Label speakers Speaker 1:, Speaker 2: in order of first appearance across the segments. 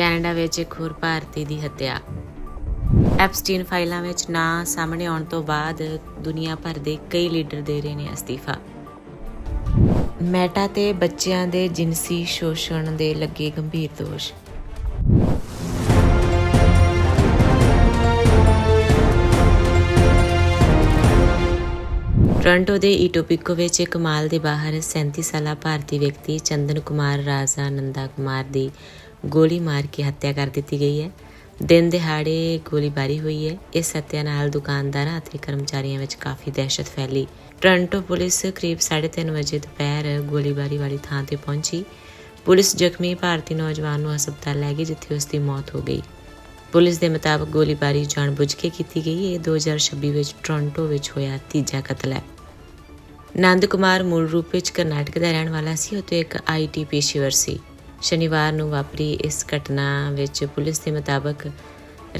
Speaker 1: Canada ਵਿੱਚ ਇੱਕ ਹੋਰ ਭਾਰਤੀ ਦੀ ਹੱਤਿਆ। ਐਪਸਟੀਨ ਫਾਈਲਾਂ ਵਿੱਚ ਨਾਂ ਸਾਹਮਣੇ ਆਉਣ ਤੋਂ ਬਾਅਦ ਦੁਨੀਆ ਭਰ ਦੇ ਕਈ ਲੀਡਰ ਦੇ ਰਹੇ ਨੇ ਅਸਤੀਫਾ। ਮੈਟਾ ਤੇ ਬੱਚਿਆਂ ਦੇ ਜਿਨਸੀ ਸ਼ੋਸ਼ਣ ਦੇ ਲੱਗੇ ਗੰਭੀਰ ਦੋਸ਼। ਟੋਰਾਂਟੋ ਦੇ ਈਟੋਪਿਕੋ ਵਿੱਚ ਇੱਕ ਮਾਲ ਦੇ ਬਾਹਰ 37 ਸਾਲਾ ਭਾਰਤੀ ਵਿਅਕਤੀ ਚੰਦਨ ਕੁਮਾਰ ਰਾਜਾ ਨੰਦਾ ਕੁਮਾਰ ਦੀ ਗੋਲੀ ਮਾਰ ਕੇ ਹੱਤਿਆ ਕਰ ਦਿੱਤੀ ਗਈ ਹੈ। ਦਿਨ ਦਿਹਾੜੇ ਗੋਲੀਬਾਰੀ ਹੋਈ ਹੈ। ਇਸ ਹੱਤਿਆ ਨਾਲ ਦੁਕਾਨਦਾਰਾਂ ਅਤੇ ਕਰਮਚਾਰੀਆਂ ਵਿੱਚ ਕਾਫੀ ਦਹਿਸ਼ਤ ਫੈਲੀ। ਟੋਰਾਂਟੋ ਪੁਲਿਸ ਕਰੀਬ 3:30 ਵਜੇ ਦੁਪਹਿਰ ਗੋਲੀਬਾਰੀ ਵਾਲੀ ਥਾਂ ਤੇ ਪਹੁੰਚੀ। ਪੁਲਿਸ ਜ਼ਖਮੀ ਭਾਰਤੀ ਨੌਜਵਾਨ ਨੂੰ ਹਸਪਤਾਲ ਲੈ ਗਈ, ਜਿੱਥੇ ਉਸ ਦੀ ਮੌਤ ਹੋ ਗਈ। ਪੁਲਿਸ ਦੇ ਮੁਤਾਬਕ ਗੋਲੀਬਾਰੀ ਜਾਣਬੁੱਝ ਕੇ ਕੀਤੀ ਗਈ। ਇਹ 2026 ਵਿੱਚ ਟੋਰਾਂਟੋ ਵਿੱਚ ਹੋਇਆ ਤੀਜਾ ਕਤਲ ਹੈ। ਨੰਦ ਕੁਮਾਰ ਮੂਲ ਰੂਪ ਵਿੱਚ ਕਰਨਾਟਕ ਦਾ ਰਹਿਣ ਵਾਲਾ ਸੀ ਅਤੇ ਇੱਕ ਆਈਟੀ ਪੇਸ਼ੇਵਰ ਸੀ। ਸ਼ਨੀਵਾਰ ਨੂੰ ਵਾਪਰੀ ਇਸ ਘਟਨਾ ਵਿੱਚ ਪੁਲਿਸ ਦੇ ਮੁਤਾਬਕ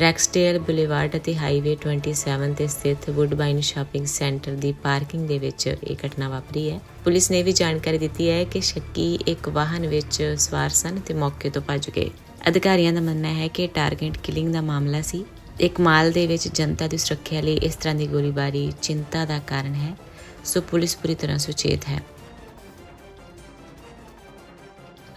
Speaker 1: ਰੈਕਸਟੇਲ ਬੁਲੇਵਾਰਡ ਅਤੇ ਹਾਈਵੇ 27 ਤੇ ਸਥਿਤ ਵੁੱਡਬਾਈਨ ਸ਼ਾਪਿੰਗ ਸੈਂਟਰ ਦੀ ਪਾਰਕਿੰਗ ਦੇ ਵਿੱਚ ਇਹ ਘਟਨਾ ਵਾਪਰੀ ਹੈ। ਪੁਲਿਸ ਨੇ ਵੀ ਜਾਣਕਾਰੀ ਦਿੱਤੀ ਹੈ ਕਿ ਸ਼ੱਕੀ ਇੱਕ ਵਾਹਨ ਵਿੱਚ ਸਵਾਰ ਸਨ ਤੇ ਮੌਕੇ ਤੋਂ ਭੱਜ ਗਏ। ਅਧਿਕਾਰੀਆਂ ਦਾ ਮੰਨਣਾ ਹੈ ਕਿ ਟਾਰਗੇਟ ਕਿਲਿੰਗ ਦਾ ਮਾਮਲਾ ਸੀ। ਇੱਕ ਮਾਲ ਦੇ ਵਿੱਚ ਜਨਤਾ ਦੀ ਸੁਰੱਖਿਆ ਲਈ ਇਸ ਤਰ੍ਹਾਂ ਦੀ ਗੋਲੀਬਾਰੀ ਚਿੰਤਾ ਦਾ ਕਾਰਨ ਹੈ, ਸੋ ਪੁਲਿਸ ਪੂਰੀ ਤਰ੍ਹਾਂ ਸੁਚੇਤ ਹੈ।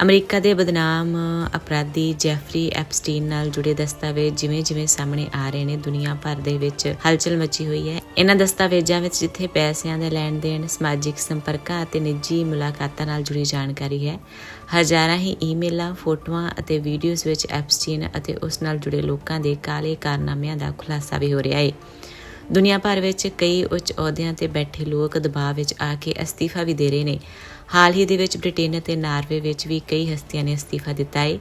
Speaker 1: ਅਮਰੀਕਾ ਦੇ ਬਦਨਾਮ ਅਪਰਾਧੀ ਜੈਫਰੀ ਐਪਸਟੀਨ ਨਾਲ ਜੁੜੇ ਦਸਤਾਵੇਜ਼ ਜਿਵੇਂ-ਜਿਵੇਂ ਸਾਹਮਣੇ ਆ ਰਹੇ ਨੇ, ਦੁਨੀਆ ਭਰ ਦੇ ਵਿੱਚ ਹਲਚਲ ਮਚੀ ਹੋਈ ਹੈ। ਇਹਨਾਂ ਦਸਤਾਵੇਜ਼ਾਂ ਵਿੱਚ ਜਿੱਥੇ ਪੈਸਿਆਂ ਦੇ ਲੈਣ ਦੇਣ, ਸਮਾਜਿਕ ਸੰਪਰਕਾਂ ਅਤੇ ਨਿੱਜੀ ਮੁਲਾਕਾਤਾਂ ਨਾਲ ਜੁੜੀ ਜਾਣਕਾਰੀ ਹੈ। ਹਜ਼ਾਰਾਂ ਹੀ ਈਮੇਲਾਂ, ਫੋਟੋਆਂ ਅਤੇ ਵੀਡੀਓਜ਼ ਵਿੱਚ ਐਪਸਟੀਨ ਅਤੇ ਉਸ ਨਾਲ ਜੁੜੇ ਲੋਕਾਂ ਦੇ ਕਾਲੇ ਕਾਰਨਾਮਿਆਂ ਦਾ ਖੁਲਾਸਾ ਵੀ ਹੋ ਰਿਹਾ ਹੈ। ਦੁਨੀਆ ਭਰ ਵਿੱਚ ਕਈ ਉੱਚ ਅਹੁਦਿਆਂ ਤੇ ਬੈਠੇ ਲੋਕ ਦਬਾਅ ਵਿੱਚ ਆ ਕੇ ਅਸਤੀਫਾ ਵੀ ਦੇ ਰਹੇ ਨੇ। ਹਾਲ ਹੀ ਦੇ ਵਿੱਚ ਬ੍ਰਿਟੇਨ ਅਤੇ ਨਾਰਵੇ ਵਿੱਚ ਵੀ ਕਈ ਹਸਤੀਆਂ ਨੇ ਅਸਤੀਫਾ ਦਿੱਤਾ ਹੈ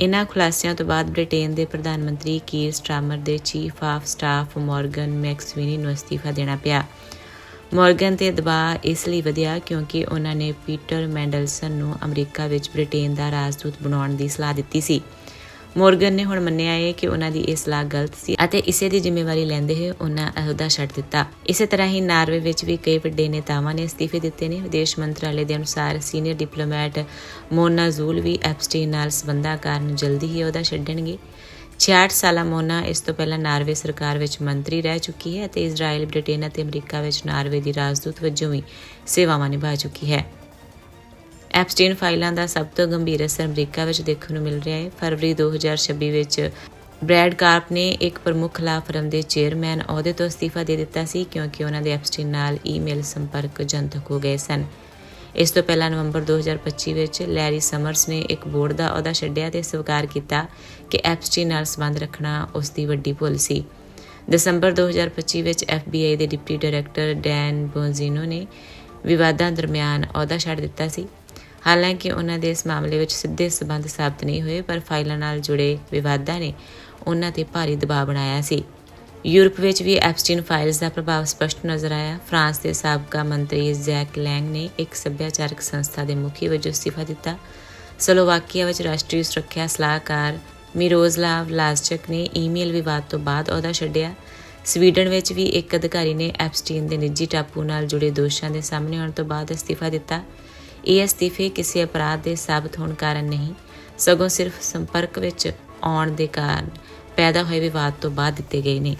Speaker 1: ਇਨ੍ਹਾਂ ਖੁਲਾਸਿਆਂ ਤੋਂ ਬਾਅਦ ਬ੍ਰਿਟੇਨ ਦੇ ਪ੍ਰਧਾਨ ਮੰਤਰੀ ਕੀਰ ਸਟਾਰਮਰ ਦੇ chief of staff Morgan McSweeney ਨੂੰ ਅਸਤੀਫਾ ਦੇਣਾ ਪਿਆ। ਮਾਰਗਨ ਤੇ ਦਬਾਅ ਇਸ ਲਈ ਵਧਿਆ ਕਿਉਂਕਿ ਉਹਨਾਂ ਨੇ ਪੀਟਰ ਮੈਂਡਲਸਨ ਨੂੰ ਅਮਰੀਕਾ ਵਿੱਚ ਬ੍ਰਿਟੇਨ ਦਾ ਰਾਜਦੂਤ ਬਣਾਉਣ ਦੀ ਸਲਾਹ ਦਿੱਤੀ ਸੀ। ਮੋਰਗਨ ਨੇ ਹੁਣ ਮੰਨਿਆ ਹੈ ਕਿ ਉਹਨਾਂ ਦੀ ਇਹ ਸਲਾਹ ਗਲਤ ਸੀ ਅਤੇ ਇਸੇ ਦੀ ਜ਼ਿੰਮੇਵਾਰੀ ਲੈਂਦੇ ਹੋਏ ਉਹਨਾਂ ਅਹੁਦਾ ਛੱਡ ਦਿੱਤਾ। ਇਸੇ ਤਰ੍ਹਾਂ ਹੀ ਨਾਰਵੇ ਵਿੱਚ ਵੀ ਕਈ ਵੱਡੇ ਨੇਤਾਵਾਂ ਨੇ ਅਸਤੀਫੇ ਦਿੱਤੇ ਨੇ। ਵਿਦੇਸ਼ ਮੰਤਰਾਲੇ ਦੇ ਅਨੁਸਾਰ ਸੀਨੀਅਰ ਡਿਪਲੋਮੈਟ ਮੋਨਾ ਜ਼ੂਲ ਵੀ ਐਪਸਟੀਨ ਨਾਲ ਸੰਬੰਧਾਂ ਕਾਰਨ ਜਲਦੀ ਹੀ ਅਹੁਦਾ ਛੱਡਣਗੇ। 66 ਸਾਲਾ ਮੋਨਾ ਇਸ ਤੋਂ ਪਹਿਲਾਂ ਨਾਰਵੇ ਸਰਕਾਰ ਵਿੱਚ ਮੰਤਰੀ ਰਹਿ ਚੁੱਕੀ ਹੈ ਅਤੇ ਇਜ਼ਰਾਈਲ, ਬ੍ਰਿਟੇਨ ਅਤੇ ਅਮਰੀਕਾ ਵਿੱਚ ਨਾਰਵੇ ਦੀ ਰਾਜਦੂਤ ਵਜੋਂ ਵੀ ਸੇਵਾਵਾਂ ਨਿਭਾ ਚੁੱਕੀ ਹੈ। ਐਪਸਟੀਨ ਫਾਈਲਾਂ ਦਾ ਸਭ ਤੋਂ ਗੰਭੀਰ ਅਸਰ ਅਮਰੀਕਾ ਵਿੱਚ ਦੇਖਣ ਨੂੰ ਮਿਲ ਰਿਹਾ ਹੈ। ਫਰਵਰੀ 2026 ਵਿੱਚ ਬ੍ਰੈਡ ਕਾਰਪ ਨੇ ਇੱਕ ਪ੍ਰਮੁੱਖ ਲਾ ਫਰਮ ਦੇ ਚੇਅਰਮੈਨ ਅਹੁਦੇ ਤੋਂ ਅਸਤੀਫਾ ਦੇ ਦਿੱਤਾ ਸੀ, ਕਿਉਂਕਿ ਉਹਨਾਂ ਦੇ ਐਪਸਟੀਨ ਨਾਲ ਈਮੇਲ ਸੰਪਰਕ ਜਨਤਕ ਹੋ ਗਏ ਸਨ। ਇਸ ਤੋਂ ਪਹਿਲਾਂ ਨਵੰਬਰ 2025 ਵਿੱਚ ਲੈਰੀ ਸਮਰਸ ਨੇ ਇੱਕ ਬੋਰਡ ਦਾ ਅਹੁਦਾ ਛੱਡਿਆ ਤੇ ਸਵੀਕਾਰ ਕੀਤਾ ਕਿ ਐਪਸਟੀਨ ਨਾਲ ਸੰਬੰਧ ਰੱਖਣਾ ਉਸ ਦੀ ਵੱਡੀ ਭੁੱਲ ਸੀ। ਦਸੰਬਰ 2025 ਵਿੱਚ FBI ਦੇ ਡਿਪਟੀ ਡਾਇਰੈਕਟਰ ਡੈਨ ਬੋਨਜ਼ੀਨੋ ਨੇ ਵਿਵਾਦਾਂ ਦਰਮਿਆਨ ਅਹੁਦਾ ਛੱਡ ਦਿੱਤਾ ਸੀ। ਹਾਲਾਂਕਿ ਉਹਨਾਂ ਦੇ ਇਸ ਮਾਮਲੇ ਵਿੱਚ ਸਿੱਧੇ ਸਬੰਧ ਸਾਬਤ ਨਹੀਂ ਹੋਏ, ਪਰ ਫਾਈਲਾਂ ਨਾਲ ਜੁੜੇ ਵਿਵਾਦਾਂ ਨੇ ਉਹਨਾਂ ਤੇ ਭਾਰੀ ਦਬਾਅ ਬਣਾਇਆ ਸੀ। ਯੂਰਪ ਵਿੱਚ ਵੀ ਐਪਸਟੀਨ ਫਾਈਲਸ ਦਾ ਪ੍ਰਭਾਵ ਸਪਸ਼ਟ ਨਜ਼ਰ ਆਇਆ। ਫਰਾਂਸ ਦੇ ਸਾਬਕਾ ਮੰਤਰੀ ਜ਼ੈਕ ਲੈਂਗ ਨੇ ਇੱਕ ਸੱਭਿਆਚਾਰਕ ਸੰਸਥਾ ਦੇ ਮੁਖੀ ਵਜੋਂ ਅਸਤੀਫਾ ਦਿੱਤਾ। ਸਲੋਵਾਕੀਆ ਵਿੱਚ ਰਾਸ਼ਟਰੀ ਸੁਰੱਖਿਆ ਸਲਾਹਕਾਰ ਮਿਰੋਜ਼ਲਾਵ ਲਾਜ਼ਚਕ ਨੇ ਈਮੇਲ ਵਿਵਾਦ ਤੋਂ ਬਾਅਦ ਅਹੁਦਾ ਛੱਡਿਆ। ਸਵੀਡਨ ਵਿੱਚ ਵੀ ਇੱਕ ਅਧਿਕਾਰੀ ਨੇ ਐਪਸਟੀਨ ਦੇ ਨਿੱਜੀ ਟਾਪੂ ਨਾਲ ਜੁੜੇ ਦੋਸ਼ਾਂ ਦੇ ਸਾਹਮਣੇ ਆਉਣ ਤੋਂ ਬਾਅਦ ਅਸਤੀਫਾ ਦਿੱਤਾ। ਇਹ ਅਸਤੀਫੇ ਕਿਸੇ ਅਪਰਾਧ ਦੇ ਸਾਬਤ ਹੋਣ ਕਾਰਨ ਨਹੀਂ, ਸਗੋਂ ਸਿਰਫ ਸੰਪਰਕ ਵਿੱਚ ਆਉਣ ਦੇ ਕਾਰਨ ਪੈਦਾ ਹੋਏ ਵਿਵਾਦ ਤੋਂ ਬਾਅਦ ਦਿੱਤੇ ਗਏ ਨੇ।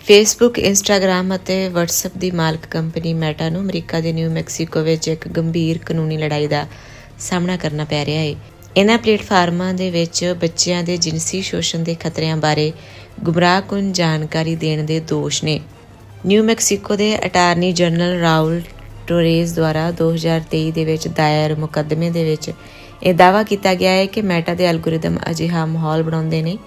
Speaker 1: ਫੇਸਬੁੱਕ ਇੰਸਟਾਗ੍ਰam ਅਤੇ WhatsApp ਦੀ ਮਾਲਕ ਕੰਪਨੀ ਮੈਟਾ ਨੂੰ ਅਮਰੀਕਾ ਦੇ ਨਿਊ ਮੈਕਸੀਕੋ ਵਿੱਚ ਇੱਕ ਗੰਭੀਰ ਕਾਨੂੰਨੀ ਲੜਾਈ ਦਾ ਸਾਹਮਣਾ ਕਰਨਾ ਪੈ ਰਿਹਾ ਹੈ। ਇਹਨਾਂ ਪਲੇਟਫਾਰਮਾਂ ਦੇ ਵਿੱਚ ਬੱਚਿਆਂ ਦੇ ਜਿਨਸੀ ਸ਼ੋਸ਼ਣ ਦੇ ਖਤਰਿਆਂ ਬਾਰੇ ਗੁੰਮਰਾਹਕੁਨ ਜਾਣਕਾਰੀ ਦੇਣ ਦੇ ਦੋਸ਼ ਨੇ। ਨਿਊ ਮੈਕਸੀਕੋ ਦੇ ਅਟਾਰਨੀ ਜਨਰਲ ਰਾਉਲ ਟੋਰੇਸ ਦੁਆਰਾ 2023 ਦੇ ਵਿੱਚ ਦਾਇਰ ਮੁਕੱਦਮੇ ਦੇ ਵਿੱਚ ਇਹ ਦਾਅਵਾ ਕੀਤਾ ਗਿਆ ਹੈ ਕਿ ਮੈਟਾ ਦੇ ਐਲਗੋਰਿਦਮ ਅਜਿਹਾ ਮਾਹੌਲ ਬਣਾਉਂਦੇ ਨੇ,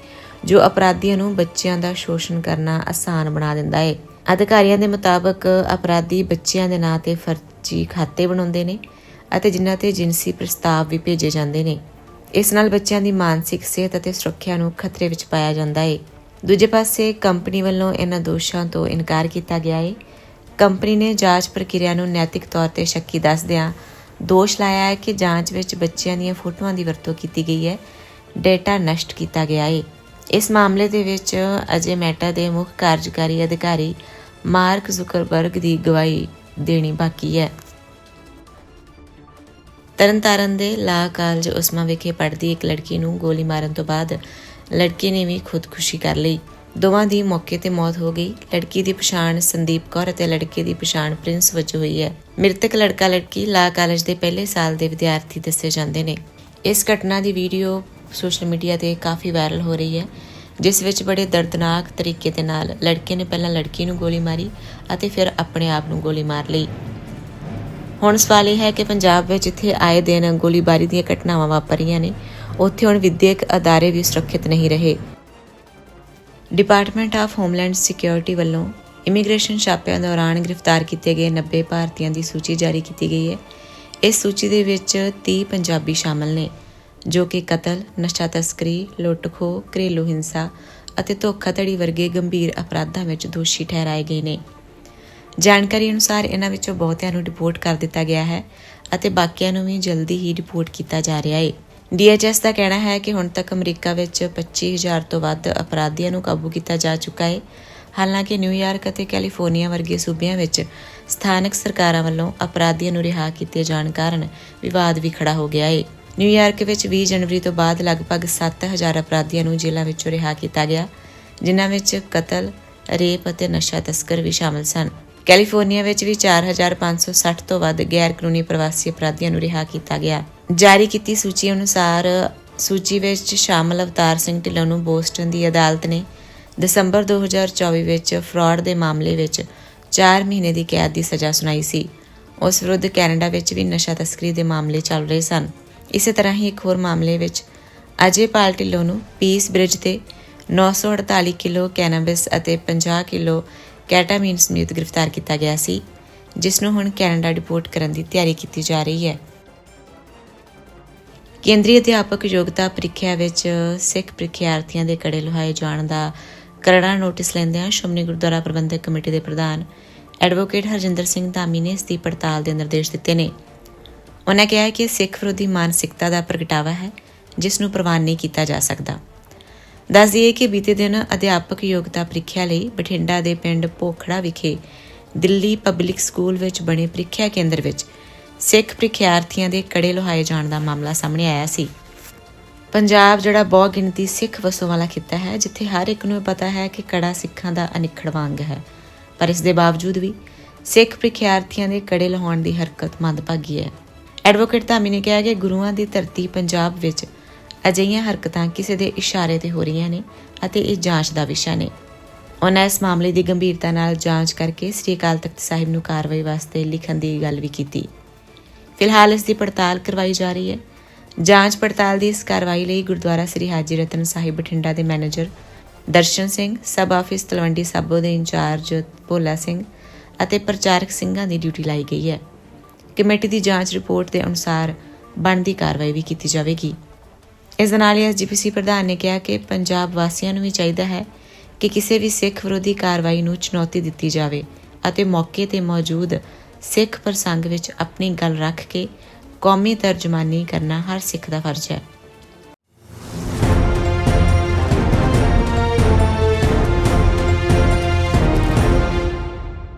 Speaker 1: ਜੋ ਅਪਰਾਧੀਆਂ ਨੂੰ ਬੱਚਿਆਂ ਦਾ ਸ਼ੋਸ਼ਣ ਕਰਨਾ ਆਸਾਨ ਬਣਾ ਦਿੰਦਾ ਹੈ। ਅਧਿਕਾਰੀਆਂ ਦੇ ਮੁਤਾਬਕ ਅਪਰਾਧੀ ਬੱਚਿਆਂ ਦੇ ਨਾਂ ਤੇ ਫਰਜ਼ੀ ਖਾਤੇ ਬਣਾਉਂਦੇ ਨੇ ਅਤੇ ਜਿਨ੍ਹਾਂ ਤੇ ਜਿਨਸੀ ਪ੍ਰਸਤਾਵ ਵੀ ਭੇਜੇ ਜਾਂਦੇ ਨੇ। ਇਸ ਨਾਲ ਬੱਚਿਆਂ ਦੀ ਮਾਨਸਿਕ ਸਿਹਤ ਅਤੇ ਸੁਰੱਖਿਆ ਨੂੰ ਖਤਰੇ ਵਿੱਚ ਪਾਇਆ ਜਾਂਦਾ ਹੈ। ਦੂਜੇ ਪਾਸੇ ਕੰਪਨੀ ਵੱਲੋਂ ਇਹਨਾਂ ਦੋਸ਼ਾਂ ਤੋਂ ਇਨਕਾਰ ਕੀਤਾ ਗਿਆ ਹੈ ਕੰਪਨੀ ਨੇ ਜਾਂਚ ਪ੍ਰਕਿਰਿਆ ਨੂੰ ਨੈਤਿਕ ਤੌਰ ਤੇ ਸ਼ੱਕੀ ਦੱਸਦਿਆਂ ਦੋਸ਼ ਲਾਇਆ ਹੈ ਕਿ ਜਾਂਚ ਵਿੱਚ ਬੱਚਿਆਂ ਦੀਆਂ ਫੋਟੋਆਂ ਦੀ ਵਰਤੋਂ ਕੀਤੀ ਗਈ ਹੈ। ਡੇਟਾ ਨਸ਼ਟ ਕੀਤਾ ਗਿਆ ਹੈ ਇਸ ਮਾਮਲੇ ਦੇ ਵਿੱਚ ਅਜੇ ਮੈਟਾ ਦੇ ਮੁੱਖ ਕਾਰਜਕਾਰੀ ਅਧਿਕਾਰੀ ਮਾਰਕ ਜ਼ੁਕਰਬਰਗ ਦੀ ਗਵਾਹੀ ਦੇਣੀ ਬਾਕੀ ਹੈ। ਤਰਨਤਾਰਨ ਦੇ ਲਾ ਕਾਲਜ ਉਸਮਾ ਵਿਖੇ ਪੜ੍ਹਦੀ ਇੱਕ ਲੜਕੀ ਨੂੰ ਗੋਲੀ ਮਾਰਨ ਤੋਂ ਬਾਅਦ ਲੜਕੇ ਨੇ ਵੀ ਖੁਦਕੁਸ਼ੀ ਕਰ ਲਈ। ਦੋਵਾਂ ਦੀ ਮੌਕੇ ਤੇ ਮੌਤ ਹੋ ਗਈ। ਲੜਕੀ ਦੀ ਪਛਾਣ ਸੰਦੀਪ ਕੌਰ ਅਤੇ ਲੜਕੇ ਦੀ ਪਛਾਣ ਪ੍ਰਿੰਸ ਵਜੋਂ ਹੋਈ ਹੈ। ਮ੍ਰਿਤਕ ਲੜਕਾ ਲੜਕੀ ਲਾ ਕਾਲਜ ਦੇ ਪਹਿਲੇ ਸਾਲ ਦੇ ਵਿਦਿਆਰਥੀ ਦੱਸੇ ਜਾਂਦੇ ਨੇ। ਇਸ ਘਟਨਾ ਦੀ ਵੀਡੀਓ ਸੋਸ਼ਲ ਮੀਡੀਆ ਤੇ ਕਾਫੀ ਵਾਇਰਲ ਹੋ ਰਹੀ ਹੈ, ਜਿਸ ਵਿੱਚ ਬੜੇ ਦਰਦਨਾਕ ਤਰੀਕੇ ਦੇ ਨਾਲ ਲੜਕੇ ਨੇ ਪਹਿਲਾਂ ਲੜਕੀ ਨੂੰ ਗੋਲੀ ਮਾਰੀ ਅਤੇ ਫਿਰ ਆਪਣੇ ਆਪ ਨੂੰ ਗੋਲੀ ਮਾਰ ਲਈ। ਹੁਣ ਸਵਾਲ ਇਹ ਹੈ ਕਿ ਪੰਜਾਬ ਵਿੱਚ ਇੱਥੇ ਆਏ ਦਿਨ ਗੋਲੀਬਾਰੀ ਦੀਆਂ ਘਟਨਾਵਾਂ ਵਾਪਰ ਰਹੀਆਂ ਨੇ। ਉੱਥੇ ਹੁਣ ਵਿਦਿਅਕ ਅਦਾਰੇ ਵੀ ਸੁਰੱਖਿਅਤ ਨਹੀਂ ਰਹੇ। ਡਿਪਾਰਟਮੈਂਟ ਆਫ ਹੋਮਲੈਂਡ ਸਿਕਿਉਰਿਟੀ ਵੱਲੋਂ ਇਮੀਗ੍ਰੇਸ਼ਨ ਛਾਪਿਆਂ ਦੌਰਾਨ ਗ੍ਰਿਫਤਾਰ ਕੀਤੇ ਗਏ 90 ਭਾਰਤੀਆਂ ਦੀ ਸੂਚੀ ਜਾਰੀ ਕੀਤੀ ਗਈ ਹੈ। ਇਸ ਸੂਚੀ ਦੇ ਵਿੱਚ 30 ਪੰਜਾਬੀ ਸ਼ਾਮਲ ਨੇ ਜੋ ਕਿ ਕਤਲ, ਨਸ਼ਾ ਤਸਕਰੀ, ਲੁੱਟ-ਖੋਹ, ਘਰੇਲੂ ਹਿੰਸਾ ਅਤੇ ਧੋਖਾਧੜੀ ਵਰਗੇ ਗੰਭੀਰ ਅਪਰਾਧਾਂ ਵਿੱਚ ਦੋਸ਼ੀ ਠਹਿਰਾਏ ਗਏ ਨੇ। ਜਾਣਕਾਰੀ ਅਨੁਸਾਰ ਇਹਨਾਂ ਵਿੱਚੋਂ ਬਹੁਤਿਆਂ ਨੂੰ ਰਿਪੋਰਟ ਕਰ ਦਿੱਤਾ ਗਿਆ ਹੈ ਅਤੇ ਬਾਕੀਆਂ ਨੂੰ ਵੀ ਜਲਦੀ ਹੀ ਰਿਪੋਰਟ ਕੀਤਾ ਜਾ ਰਿਹਾ ਹੈ। ਡੀਐਚਐਸ ਦਾ ਕਹਿਣਾ ਹੈ ਕਿ ਹੁਣ ਤੱਕ ਅਮਰੀਕਾ ਵਿੱਚ 25000 ਤੋਂ ਵੱਧ ਅਪਰਾਧੀਆਂ ਨੂੰ ਕਾਬੂ ਕੀਤਾ ਜਾ ਚੁੱਕਾ ਹੈ। ਹਾਲਾਂਕਿ ਨਿਊਯਾਰਕ ਅਤੇ ਕੈਲੀਫੋਰਨੀਆ ਵਰਗੇ ਸੂਬਿਆਂ ਵਿੱਚ ਸਥਾਨਕ ਸਰਕਾਰਾਂ ਵੱਲੋਂ ਅਪਰਾਧੀਆਂ ਨੂੰ ਰਿਹਾ ਕੀਤੇ ਜਾਣ ਕਾਰਨ ਵਿਵਾਦ ਵੀ ਖੜਾ ਹੋ ਗਿਆ ਹੈ। ਨਿਊਯਾਰਕ ਵਿੱਚ 20 ਜਨਵਰੀ ਤੋਂ ਬਾਅਦ ਲਗਭਗ 7000 ਅਪਰਾਧੀਆਂ ਨੂੰ ਜੇਲ੍ਹਾਂ ਵਿੱਚੋਂ ਰਿਹਾ ਕੀਤਾ ਗਿਆ ਜਿਨ੍ਹਾਂ ਵਿੱਚ ਕਤਲ, ਰੇਪ ਅਤੇ ਨਸ਼ਾ ਤਸਕਰ ਵੀ ਸ਼ਾਮਲ ਸਨ। ਕੈਲੀਫੋਰਨੀਆ ਵਿੱਚ ਵੀ 4560 ਤੋਂ ਵੱਧ ਗੈਰ ਕਾਨੂੰਨੀ ਪ੍ਰਵਾਸੀ ਅਪਰਾਧੀਆਂ ਨੂੰ ਰਿਹਾ ਕੀਤਾ ਗਿਆ। ਜਾਰੀ ਕੀਤੀ ਸੂਚੀ ਅਨੁਸਾਰ ਸੂਚੀ ਵਿੱਚ ਸ਼ਾਮਲ ਅਵਤਾਰ ਸਿੰਘ ਢਿੱਲੋਂ ਨੂੰ ਬੋਸਟਨ ਦੀ ਅਦਾਲਤ ਨੇ ਦਸੰਬਰ 2024 ਵਿੱਚ ਫਰਾਡ ਦੇ ਮਾਮਲੇ ਵਿੱਚ 4 ਮਹੀਨੇ ਦੀ ਕੈਦ ਦੀ ਸਜ਼ਾ ਸੁਣਾਈ ਸੀ। ਉਸ ਵਿਰੁੱਧ ਕੈਨੇਡਾ ਵਿੱਚ ਵੀ ਨਸ਼ਾ ਤਸਕਰੀ ਦੇ ਮਾਮਲੇ ਚੱਲ ਰਹੇ ਸਨ। ਇਸੇ ਤਰ੍ਹਾਂ ਹੀ ਇੱਕ ਹੋਰ ਮਾਮਲੇ ਵਿੱਚ ਅਜੇ ਪਾਲ ਢਿੱਲੋਂ ਨੂੰ ਪੀਸ ਬ੍ਰਿਜ ਤੇ 948 ਕਿਲੋ ਕੈਨਾਬਿਸ ਅਤੇ 50 ਕਿਲੋ ਕੈਟਾਮੀਨ ਸਮੇਤ ਗ੍ਰਿਫਤਾਰ ਕੀਤਾ ਗਿਆ ਸੀ, ਜਿਸ ਨੂੰ ਹੁਣ ਕੈਨੇਡਾ ਡਿਪੋਰਟ ਕਰਨ ਦੀ ਤਿਆਰੀ ਕੀਤੀ ਜਾ ਰਹੀ ਹੈ। ਕੇਂਦਰੀ ਅਧਿਆਪਕ ਯੋਗਤਾ ਪ੍ਰੀਖਿਆ ਵਿੱਚ ਸਿੱਖ ਪ੍ਰੀਖਿਆਰਥੀਆਂ ਦੇ ਕੜੇ ਲੁਹਾਏ ਜਾਣ ਦਾ ਕਰੜਾ ਨੋਟਿਸ ਲੈਂਦਿਆਂ ਸ਼੍ਰੋਮਣੀ ਗੁਰਦੁਆਰਾ ਪ੍ਰਬੰਧਕ ਕਮੇਟੀ ਦੇ ਪ੍ਰਧਾਨ ਐਡਵੋਕੇਟ ਹਰਜਿੰਦਰ ਸਿੰਘ ਧਾਮੀ ਨੇ ਇਸ ਦੀ ਪੜਤਾਲ ਦੇ ਨਿਰਦੇਸ਼ ਦਿੱਤੇ ਨੇ। ਉਹਨਾਂ ਕਿਹਾ ਕਿ ਸਿੱਖ ਵਿਰੋਧੀ ਮਾਨਸਿਕਤਾ ਦਾ ਪ੍ਰਗਟਾਵਾ ਹੈ, ਜਿਸ ਨੂੰ ਪ੍ਰਵਾਨ ਨਹੀਂ ਕੀਤਾ ਜਾ ਸਕਦਾ। ਦੱਸ ਦਈਏ ਕਿ ਬੀਤੇ ਦਿਨ ਅਧਿਆਪਕ ਯੋਗਤਾ ਪ੍ਰੀਖਿਆ ਲਈ ਬਠਿੰਡਾ ਦੇ ਪਿੰਡ ਪੋਖੜਾ ਵਿਖੇ ਦਿੱਲੀ ਪਬਲਿਕ ਸਕੂਲ ਵਿੱਚ ਬਣੇ ਪ੍ਰੀਖਿਆ ਕੇਂਦਰ ਵਿੱਚ ਸਿੱਖ ਪ੍ਰੀਖਿਆਰਥੀਆਂ ਦੇ ਕੜੇ ਲੁਹਾਏ ਜਾਣ ਦਾ ਮਾਮਲਾ ਸਾਹਮਣੇ ਆਇਆ ਸੀ। ਪੰਜਾਬ ਜਿਹੜਾ ਬਹੁ ਗਿਣਤੀ ਸਿੱਖ ਵਸੋਂ ਵਾਲਾ ਖਿੱਤਾ ਹੈ, ਜਿੱਥੇ ਹਰ ਇੱਕ ਨੂੰ ਪਤਾ ਹੈ ਕਿ ਕੜਾ ਸਿੱਖਾਂ ਦਾ ਅਨਿੱਖੜਵਾਂ ਅੰਗ ਹੈ। ਪਰ ਇਸ ਦੇ ਬਾਵਜੂਦ ਵੀ ਸਿੱਖ ਪ੍ਰੀਖਿਆਰਥੀਆਂ ਦੇ ਕੜੇ ਲਹਾਉਣ ਦੀ ਹਰਕਤ ਮੰਦਭਾਗੀ ਹੈ। ਐਡਵੋਕੇਟ ਧਾਮੀ ਨੇ ਕਿਹਾ ਕਿ ਗੁਰੂਆਂ ਦੀ ਧਰਤੀ ਪੰਜਾਬ ਵਿੱਚ ਅਜਿਹੀਆਂ ਹਰਕਤਾਂ ਕਿਸੇ ਦੇ ਇਸ਼ਾਰੇ ਤੇ ਹੋ ਰਹੀਆਂ ਨੇ ਅਤੇ ਇਹ ਜਾਂਚ ਦਾ ਵਿਸ਼ਾ ਨੇ। ਉਹਨਾਂ ਇਸ ਮਾਮਲੇ ਦੀ ਗੰਭੀਰਤਾ ਨਾਲ ਜਾਂਚ ਕਰਕੇ ਸ੍ਰੀ ਅਕਾਲ ਤਖਤ ਸਾਹਿਬ ਨੂੰ ਕਾਰਵਾਈ ਵਾਸਤੇ ਲਿਖਣ ਦੀ ਗੱਲ ਵੀ ਕੀਤੀ। ਫਿਲਹਾਲ ਇਸ ਦੀ ਪੜਤਾਲ ਕਰਵਾਈ ਜਾ ਰਹੀ ਹੈ। ਜਾਂਚ ਪੜਤਾਲ ਦੀ ਇਸ ਕਾਰਵਾਈ ਲਈ ਗੁਰਦੁਆਰਾ ਸ੍ਰੀ ਹਾਜੀ ਰਤਨ ਸਾਹਿਬ ਬਠਿੰਡਾ ਦੇ manager Darshan Singh, sub office Talwandi Sabo ਦੇ ਇੰਚਾਰਜ ਭੋਲਾ ਸਿੰਘ ਅਤੇ ਪ੍ਰਚਾਰਕ ਸਿੰਘਾਂ ਦੀ ਡਿਊਟੀ ਲਾਈ ਗਈ ਹੈ। ਕਮੇਟੀ ਦੀ ਜਾਂਚ ਰਿਪੋਰਟ ਦੇ ਅਨੁਸਾਰ ਬਣਦੀ ਕਾਰਵਾਈ ਵੀ ਕੀਤੀ ਜਾਵੇਗੀ। ਇਸ ਦੇ ਨਾਲ ਹੀ ਐਸਜੀਪੀਸੀ ਪ੍ਰਧਾਨ ਨੇ ਕਿਹਾ ਕਿ ਪੰਜਾਬ ਵਾਸੀਆਂ ਨੂੰ ਵੀ ਚਾਹੀਦਾ ਹੈ ਕਿ ਕਿਸੇ ਵੀ ਸਿੱਖ ਵਿਰੋਧੀ ਕਾਰਵਾਈ ਨੂੰ ਚੁਣੌਤੀ ਦਿੱਤੀ ਜਾਵੇ ਅਤੇ ਮੌਕੇ ਤੇ ਮੌਜੂਦ ਸਿੱਖ ਪ੍ਰਸੰਗ ਵਿੱਚ ਆਪਣੀ ਗੱਲ ਰੱਖ ਕੇ ਕੌਮੀ ਤਰਜਮਾਨੀ ਕਰਨਾ ਹਰ ਸਿੱਖ ਦਾ ਫਰਜ਼ ਹੈ।